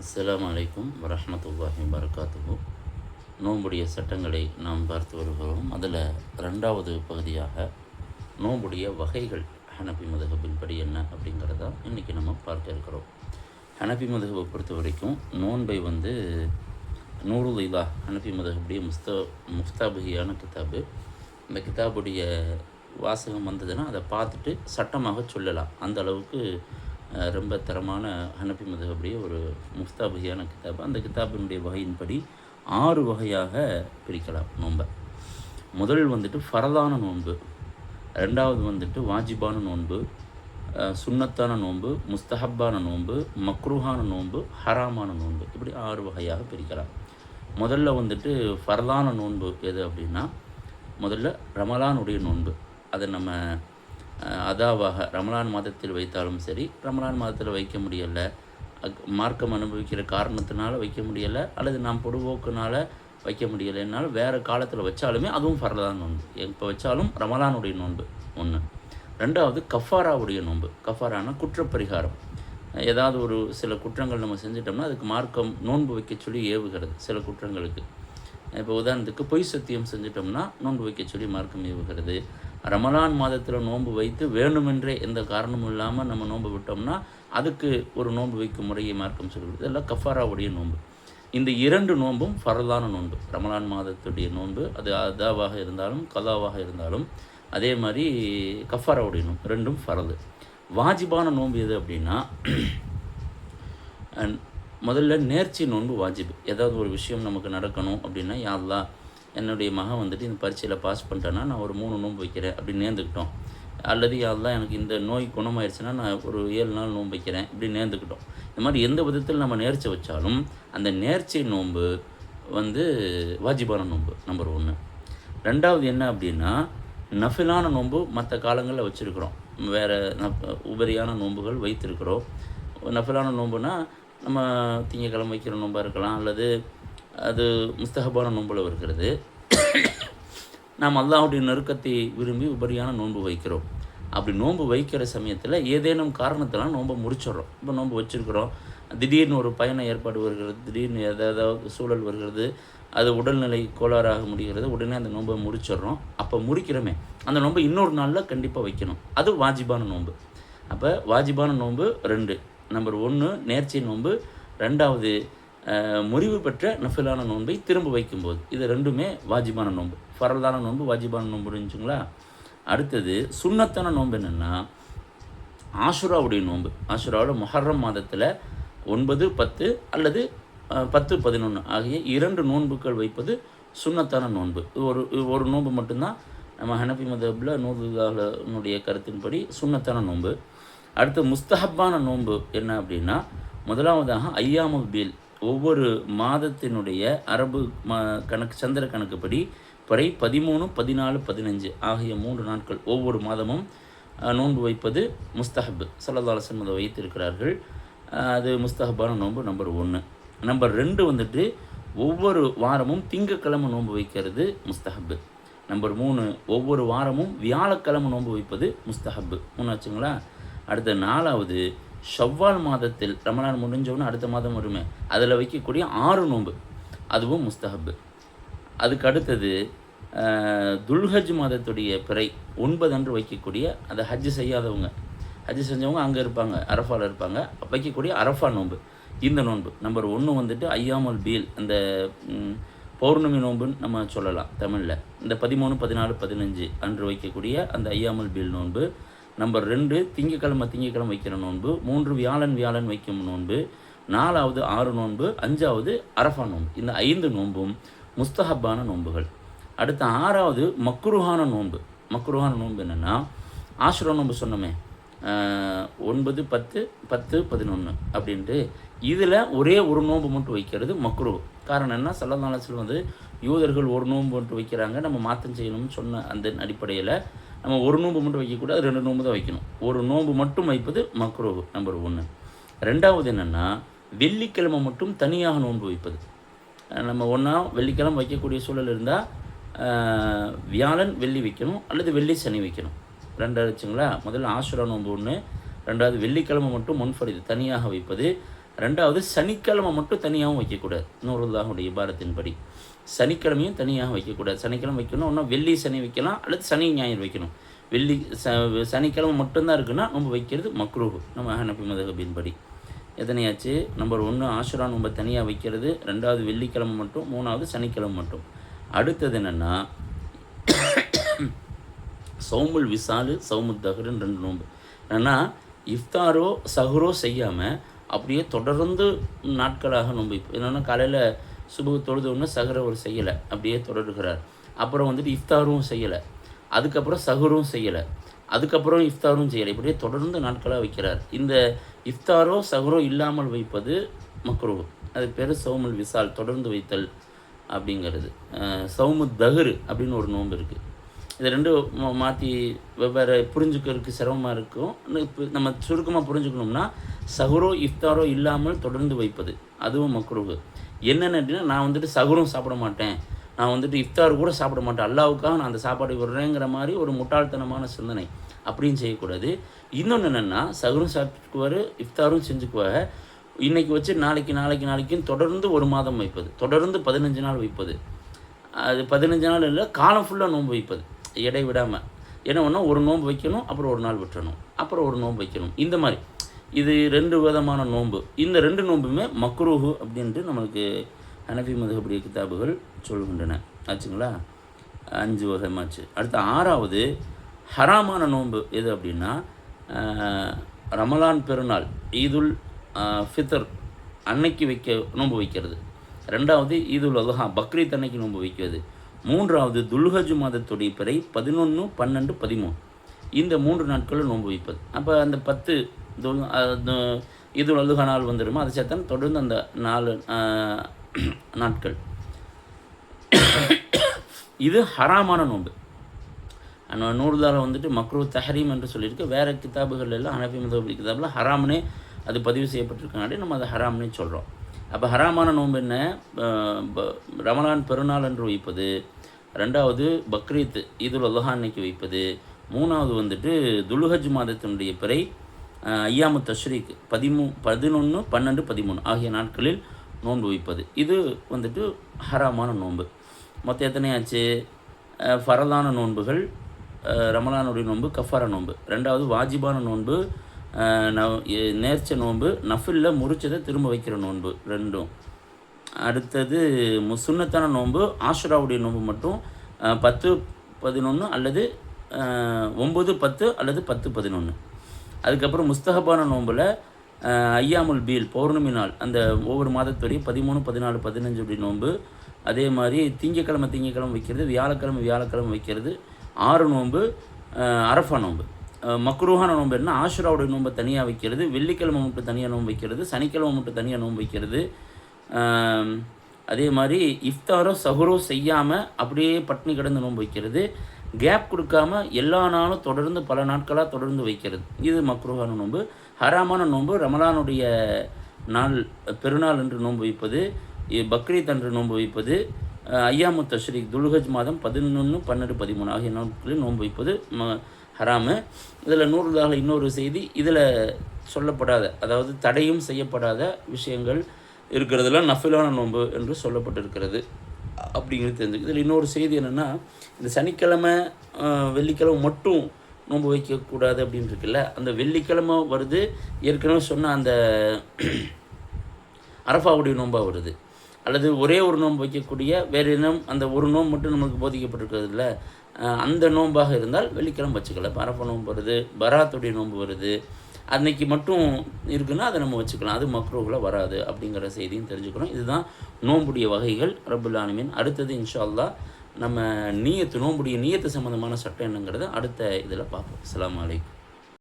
அஸ்லாம் அலைக்கும் வரமத்துல்லாஹி வரகாத்துகு நோம்புடைய சட்டங்களை நாம் பார்த்து வருகிறோம். அதில் ரெண்டாவது பகுதியாக நோம்புடைய வகைகள் ஹனபி மதுஹபின் படி என்ன அப்படிங்கிறத இன்றைக்கி நம்ம பார்க்க இருக்கிறோம். ஹனபி மதுஹபை பொறுத்த வரைக்கும் நோன்பை வந்து நூறு லீலா ஹனபி மதுஹபுடைய முஸ்த முஃப்தாபுகியான கிதாபு. இந்த கிதாபுடைய வாசகம் வந்ததுன்னா அதை பார்த்துட்டு சட்டமாக சொல்லலாம். அந்த அளவுக்கு ரொம்ப தரமான ஹனபி மதுஹபுடைய ஒரு முஸ்தாபகியான கிதாப். அந்த கிதாபினுடைய வகையின்படி ஆறு வகையாக பிரிக்கலாம் நோன்பை. முதல் வந்துட்டு ஃபரதான நோன்பு ரெண்டாவது வந்துட்டு வாஜிபான நோன்பு சுன்னத்தான நோன்பு முஸ்தஹப்பான நோன்பு மக்ரூஹான நோன்பு ஹராமான நோன்பு. இப்படி ஆறு வகையாக பிரிக்கலாம். முதல்ல வந்துட்டு ஃபரதான நோன்பு எது அப்படின்னா முதல்ல ரமலானுடைய நோன்பு. அதை நம்ம அதாவாக ரமலான் மாதத்தில் வைத்தாலும் சரி ரமலான் மாதத்தில் வைக்க முடியலை. மார்க்கம் அனுபவிக்கிற காரணத்தினால வைக்க முடியலை அல்லது நாம் பொடுபோக்குனால வைக்க முடியலைன்னாலும் வேறு காலத்தில் வச்சாலுமே அதுவும் ஃபரலான நோன்பு. எப்போ வச்சாலும் ரமலானுடைய நோன்பு ஒன்று ரெண்டாவது கஃபாராவுடைய நோன்பு. கஃபாரானா குற்றப்பரிகாரம். ஏதாவது ஒரு சில குற்றங்கள் நம்ம செஞ்சிட்டோம்னா அதுக்கு மார்க்கம் நோன்பு வைக்க சொல்லி ஏவுகிறது சில குற்றங்களுக்கு. இப்போ உதாரணத்துக்கு பொய் சத்தியம் செஞ்சிட்டோம்னா நோன்பு வைக்க சொல்லி மார்க்கம் ஏவுகிறது. ரமலான் மாதத்தில் நோன்பு வைத்து வேணுமென்றே எந்த காரணமும் இல்லாமல் நம்ம நோன்பு விட்டோம்னா அதுக்கு ஒரு நோன்பு வைக்கும் முறையை மார்க்கம் சொல்கிறது இதெல்லாம் கஃபாராவுடைய நோன்பு. இந்த இரண்டு நோன்பும் ஃபரலான நோன்பு. ரமலான் மாதத்துடைய நோன்பு அது அதாவாக இருந்தாலும் கலாவாக இருந்தாலும் அதே மாதிரி கஃபாராவுடைய நோன்பு. ரெண்டும் ஃபரது. வாஜிபான நோன்பு எது அப்படின்னா முதல்ல நேர்ச்சி நோன்பு வாஜிப். ஏதாவது ஒரு விஷயம் நமக்கு நடக்கணும் அப்படின்னா யாரெல்லாம் என்னுடைய மகன் வந்துட்டு இந்த பரீட்சையில் பாஸ் பண்ணிட்டேன்னா நான் ஒரு மூணு நோன்பு வைக்கிறேன் அப்படின்னு நேர்ந்துக்கிட்டோம் அல்லது அதெல்லாம் எனக்கு இந்த நோய் குணமாயிருச்சுன்னா நான் ஒரு ஏழு நாள் நோன்பு வைக்கிறேன் இப்படி நேர்ந்துக்கிட்டோம் இந்த மாதிரி எந்த விதத்தில் நம்ம நேர்ச்சி வச்சாலும் அந்த நேர்ச்சை நோன்பு வந்து வாஜிபான நோன்பு நம்பர் ஒன்று ரெண்டாவது என்ன அப்படின்னா நஃபிலான நோன்பு மற்ற காலங்களில் வச்சுருக்குறோம். வேறு நப் உபரியான நோன்புகள் வைத்திருக்கிறோம். நஃபிலான நோன்புனா நம்ம திங்கக்கிழமை வைக்கிற நோன்பாக இருக்கலாம் அல்லது அது முஸ்தகபான நோன்பில் வருகிறது. நாம் அல்லாஹுடைய நெருக்கத்தை விரும்பி உபரியான நோன்பு வைக்கிறோம். அப்படி நோன்பு வைக்கிற சமயத்தில் ஏதேனும் காரணத்தெல்லாம் நோன்பை முடிச்சிடுறோம். இப்போ நோன்பு வச்சுருக்கிறோம். திடீர்னு ஒரு பயண ஏற்பாடு வருகிறது. திடீர்னு ஏதாவது சூழல் வருகிறது. அது உடல்நிலை கோளாறாக முடிகிறது. உடனே அந்த நோன்பை முடிச்சிடுறோம். அப்போ முடிக்கிறோமே. அந்த நோன்பை இன்னொரு நாளில் கண்டிப்பாக வைக்கணும். அது வாஜிபான நோன்பு. அப்போ வாஜிபான நோன்பு ரெண்டு. நம்பர் ஒன்று நேர்ச்சி நோன்பு. ரெண்டாவது முறிவு பெற்ற நஃபிலான நோன்பை திரும்ப வைக்கும்போது. இது ரெண்டுமே வாஜிபான நோன்பு. ஃபரல்தான நோன்பு வாஜிபான நோன்பு இருந்துச்சுங்களா? அடுத்தது சுண்ணத்தான நோன்பு என்னென்னா ஆஷுராவுடைய நோன்பு. ஆஷுராவோட மொஹர்ரம் மாதத்தில் ஒன்பது பத்து அல்லது பத்து பதினொன்று ஆகிய இரண்டு நோன்புகள் வைப்பது சுண்ணத்தான நோன்பு. ஒரு ஒரு நோன்பு மட்டும்தான். நம்ம ஹனபி மதபில் நூறுடைய கருத்தின்படி சுண்ணத்தான நோன்பு. அடுத்து முஸ்தஹப்பான நோன்பு என்ன அப்படின்னா முதலாவதாக ஐயாமுல் பீல். ஒவ்வொரு மாதத்தினுடைய அரபு மா கணக்கு சந்திர கணக்குப்படி படை பதிமூணு பதினாலு பதினஞ்சு ஆகிய மூன்று நாட்கள் ஒவ்வொரு மாதமும் நோன்பு வைப்பது முஸ்தஹப் சல்லல்லாஹன் அதை வைத்திருக்கிறார்கள். அது முஸ்தஹபான நோன்பு நம்பர் ஒன்று நம்பர் ரெண்டு வந்துட்டு ஒவ்வொரு வாரமும் திங்கக்கிழமை நோன்பு வைக்கிறது முஸ்தஹப்பு நம்பர் மூணு ஒவ்வொரு வாரமும் வியாழக்கிழமை நோன்பு வைப்பது முஸ்தஹப்பு மூணு வச்சுங்களா அடுத்த நாலாவது ஷவ்வால் மாதத்தில் ரமலான் முடிஞ்சவொன்னே அடுத்த மாதம் வருமே அதில் வைக்கக்கூடிய ஆறு நோன்பு. அதுவும் முஸ்தஹப்பு. அதுக்கு அடுத்தது துல்ஹஜ் மாதத்துடைய பிறை ஒன்பது அன்று வைக்கக்கூடிய அந்த ஹஜ் செய்யாதவங்க. ஹஜ் செஞ்சவங்க அங்கே இருப்பாங்க அரஃபாவில் இருப்பாங்க. வைக்கக்கூடிய அரஃபா நோன்பு. இந்த நோன்பு நம்பர் ஒன்று வந்துட்டு ஐயாமல் பீல் அந்த பௌர்ணமி நோன்புன்னு நம்ம சொல்லலாம் தமிழில். இந்த பதிமூணு பதினாலு பதினஞ்சு அன்று வைக்கக்கூடிய அந்த ஐயாமல் பீல் நோன்பு. நம்பர் ரெண்டு திங்கக்கிழமை திங்கக்கிழமை வைக்கிற நோன்பு மூன்று வியாழன் வியாழன் வைக்கும் நோன்பு நாலாவது ஆறு நோன்பு அஞ்சாவது அரஃபா நோன்பு. இந்த ஐந்து நோன்பும் முஸ்தஹப்பான நோன்புகள். அடுத்த ஆறாவது மக்ருஹான நோன்பு. மக்ருஹான நோன்பு என்னென்னா ஆசுரா நோன்பு சொன்னோமே ஆஹ், ஒன்பது பத்து பத்து பதினொன்று அப்படின்ட்டு. இதில் ஒரே ஒரு நோன்பு மட்டும் வைக்கிறது மக்ரு. காரணம் என்ன? சல்லதாலத்தில் வந்து யூதர்கள் ஒரு நோன்பு மட்டும் வைக்கிறாங்க. நம்ம மாற்றம் செய்யணும்னு சொன்ன அந்த அடிப்படையில் நம்ம ஒரு நோன்பு மட்டும் வைக்கக்கூடாது ரெண்டு நோன்பு தான் வைக்கணும். ஒரு நோன்பு மட்டும் வைப்பது மக்ரோ நம்பர் ஒன்று ரெண்டாவது என்னென்னா வெள்ளிக்கிழமை மட்டும் தனியாக நோன்பு வைப்பது. நம்ம ஒன்றா வெள்ளிக்கிழமை வைக்கக்கூடிய சூழல் இருந்தால் வியாழன் வெள்ளி வைக்கணும் அல்லது வெள்ளி சனி வைக்கணும். ரெண்டாச்சுங்களா முதல்ல ஆசுரா நோன்பு ஒன்று ரெண்டாவது வெள்ளிக்கிழமை மட்டும் முன்ஃபரிது தனியாக வைப்பது ரெண்டாவது சனிக்கிழமை மட்டும் தனியாகவும் வைக்கக்கூடாது. நூறுல்லாஹுடைய இபாரத்தின்படி சனிக்கிழமையும் தனியாக வைக்கக்கூடாது. சனிக்கிழமை வைக்கணும் ஒன்றா வெள்ளி சனி வைக்கலாம் அல்லது சனி ஞாயிறு வைக்கணும். வெள்ளி ச சனிக்கிழமை மட்டும்தான் இருக்குன்னா நம்ம வைக்கிறது மக்ரூஹ் நம்ம ஹனபி மதகபின்படி. எத்தனையாச்சு நம்பர் ஒன்று ஆசுரா நம்ம தனியாக வைக்கிறது. ரெண்டாவது வெள்ளிக்கிழமை மட்டும். மூணாவது சனிக்கிழமை மட்டும். அடுத்தது என்னென்னா சௌமுல் விசாலு சௌமுத் தஹருன்னு ரெண்டு நோன்பு. என்னென்னா இஃப்தாரோ சஹரோ செய்யாமல் அப்படியே தொடர்ந்து நாட்களாக நோன்பு என்னென்னா காலையில் சுபு தொழுது ஒன்று ஒரு செய்யலை. அப்படியே தொடர்கிறார். அப்புறம் வந்துட்டு இஃப்தாரும் செய்யலை. அதுக்கப்புறம் சகுரும் செய்யலை. அதுக்கப்புறம் இஃப்தாரும் செய்யலை. இப்படியே தொடர்ந்து நாட்களாக வைக்கிறார். இந்த இஃப்தாரோ சகுரோ இல்லாமல் வைப்பது மக்ரூ அது பேர் சௌமுல் விசால் தொடர்ந்து வைத்தல் அப்படிங்கிறது. அஹ் சௌமு தஹரு அப்படின்னு ஒரு நோன்பு இருக்குது இது ரெண்டும் மா- மாற்றி வெவ்வேறு புரிஞ்சுக்கிறதுக்கு சிரமமாக இருக்கும். இப்போ நம்ம சுருக்கமாக புரிஞ்சுக்கணும்னா சகுரோ இஃப்தாரோ இல்லாமல் தொடர்ந்து வைப்பது. அதுவும் மக்ரூஹு. என்னென்ன அப்படின்னா நான் வந்துட்டு சகுரும் சாப்பிட மாட்டேன். நான் வந்துட்டு இஃப்தார் கூட சாப்பிட மாட்டேன். அல்லாவுக்காக நான் அந்த சாப்பாடு விடுறேங்கிற மாதிரி ஒரு முட்டாள்தனமான சிந்தனை. அப்படின்னு செய்யக்கூடாது. இன்னொன்று என்னென்னா சகுரும் சாப்பிட்டுக்குவார் இஃப்தாரும் செஞ்சுக்குவாங்க. இன்றைக்கி வச்சு நாளைக்கு நாளைக்கு நாளைக்குன்னு தொடர்ந்து ஒரு மாதம் வைப்பது. தொடர்ந்து பதினஞ்சு நாள் வைப்பது. அது பதினஞ்சு நாள் இல்லை காலம் ஃபுல்லாக நோன்பு வைப்பது. எடை விடாமல் என்ன ஒன்றா ஒரு நோன்பு வைக்கணும் அப்புறம் ஒரு நாள் விட்டுறணும். அப்புறம் ஒரு நோன்பு வைக்கணும். இந்த மாதிரி. இது ரெண்டு விதமான நோன்பு இந்த ரெண்டு நோன்புமே மக்ரூஹு அப்படின்ட்டு நம்மளுக்கு ஹனஃபி மதுகபடி கிதாபுகள் சொல்கின்றன. ஆச்சுங்களா? அஞ்சு வகைமாச்சு. அடுத்து ஆறாவது ஹராமான நோன்பு எது அப்படின்னா ரமலான் பெருநாள் ஈதுல் ஃபித்தர் அன்னைக்கு வைக்க நோன்பு வைக்கிறது. ரெண்டாவது ஈதுல் அல்ஹா பக்ரீத் அன்னைக்கு நோன்பு வைக்கிறது. மூன்றாவது துல்ஹஜ் மாதத்துடைய பிறை பதினொன்று பன்னெண்டு பதிமூணு. இந்த மூன்று நாட்களும் நோன்பு வைப்பது. அப்போ அந்த பத்து துல் அது நாள் வந்துடுமோ? அதை சேர்த்தா தொடர்ந்து அந்த நாலு நாட்கள். இது ஹராமான நோன்பு. ஆனால் நூறுதால வந்துட்டு மக்ரூ தஹரீம் என்று சொல்லியிருக்கு. வேறு கிதாபுகள் எல்லாம் ஹனஃபி மதபடி கிதாபில் ஹராம்னே அது பதிவு செய்யப்பட்டிருக்கனாலே நம்ம அதை ஹராம்னே சொல்கிறோம் அப்போ ஹராமான நோன்பு என்ன? ரமலான் பெருநாள் என்று வைப்பது. ரெண்டாவது பக்ரீத் ஈதுல் அல்லஹா அன்னைக்கு வைப்பது. மூணாவது வந்துட்டு துலுஹஜ் மாதத்தினுடைய பிறை ஐயாமு தஷ்ரீக் பதிமூ பதினொன்று பன்னெண்டு பதிமூணு ஆகிய நாட்களில் நோன்பு வைப்பது. இது வந்துட்டு ஹராமான நோன்பு. மொத்தம் எத்தனையாச்சு? ஃபரதான ஃபரலான நோன்புகள் ரமலானுடைய நோன்பு கஃபார நோன்பு. ரெண்டாவது வாஜிபான நோன்பு நவ்- நேர்ச்ச நோன்பு நஃபில்ல முறிச்சதை திரும்ப வைக்கிற நோன்பு ரெண்டும். அடுத்தது மு- நோன்பு ஆஷுராவுடைய நோன்பு மட்டும் பத்து பதினொன்று அல்லது ஒம்பது பத்து அல்லது பத்து பதினொன்று அதுக்கப்புறம் முஸ்தகபான நோம்பில் ஐயாமுல் பீல் பௌர்ணமி நாள் அந்த ஒவ்வொரு மாதத்துடைய பதிமூணு பதினாலு பதினஞ்சுடைய நோன்பு. அதே மாதிரி திங்கக்கிழமை திங்கக்கிழமை வைக்கிறது வியாழக்கிழமை வியாழக்கிழமை வைக்கிறது ஆறு நோன்பு அரஃபா நோன்பு. மக்ரூஹான நோன்பு என்ன? ஆஷுராவுடைய நோன்பை தனியாக வைக்கிறது வெள்ளிக்கிழமை மட்டும் தனியாக நோன்பு வைக்கிறது சனிக்கிழமை மட்டும் தனியாக நோன்பு வைக்கிறது. அதே மாதிரி இஃப்தாரோ சஹுரோ செய்யாமல் அப்படியே பட்னி கிடந்து நோன்பு வைக்கிறது. கேப் கொடுக்காம எல்லா நாளும் தொடர்ந்து பல நாட்களாக தொடர்ந்து வைக்கிறது. இது மக்ரூஹான நோன்பு. ஹராமான நோன்பு ரமலானுடைய நாள் பெருநாள் என்று நோன்பு வைப்பது பக்ரீத் அன்று நோன்பு வைப்பது அஹ், ஐயாமு தஷ்ரீக் துல்ஹஜ் மாதம் பதினொன்று பன்னெண்டு பதிமூணு ஆகிய நாட்களில் நோன்பு வைப்பது ம ஹராமு. இதில் நூறுதாக இன்னொரு செய்தி இதில் சொல்லப்படாத அதாவது தடையும் செய்யப்படாத விஷயங்கள் இருக்கிறதெல்லாம் நஃபிலான நோன்பு என்று சொல்லப்பட்டிருக்கிறது அப்படிங்கிறது தெரிஞ்சுக்கு இதில் இன்னொரு செய்தி என்னென்னா இந்த சனிக்கிழமை வெள்ளிக்கிழமை மட்டும் நோன்பு வைக்கக்கூடாது அப்படின்னு இருக்குல்ல அந்த வெள்ளிக்கிழமை வருது. ஏற்கனவே சொன்ன அந்த அரஃபாவுடைய நோன்பாக வருது. அல்லது ஒரே ஒரு நோன்பு வைக்கக்கூடிய வேறு இனம் அந்த ஒரு நோன்பு மட்டும் நம்மளுக்கு போதிக்கப்பட்டிருக்கிறது இல்லை அந்த நோன்பாக இருந்தால் வெள்ளிக்கிழமை வச்சுக்கலாம் பரப்ப நோன்பு வருது பராத்துடைய நோன்பு வருது. அன்னைக்கு மட்டும் இருக்குன்னா அதை நம்ம வச்சுக்கலாம். அது மக்ரோவில் வராது அப்படிங்கிற செய்தியும் தெரிஞ்சுக்கணும். இதுதான் நோன்புடைய வகைகள். ரபுல் அடுத்தது இன்ஷா அல்லாஹ் நம்ம நீயத்து நோம்புடைய நீயத்து சம்மந்தமான சட்டம் என்னங்கிறத அடுத்த இதில் பார்ப்போம். அஸ்ஸலாமு அலைக்கும்.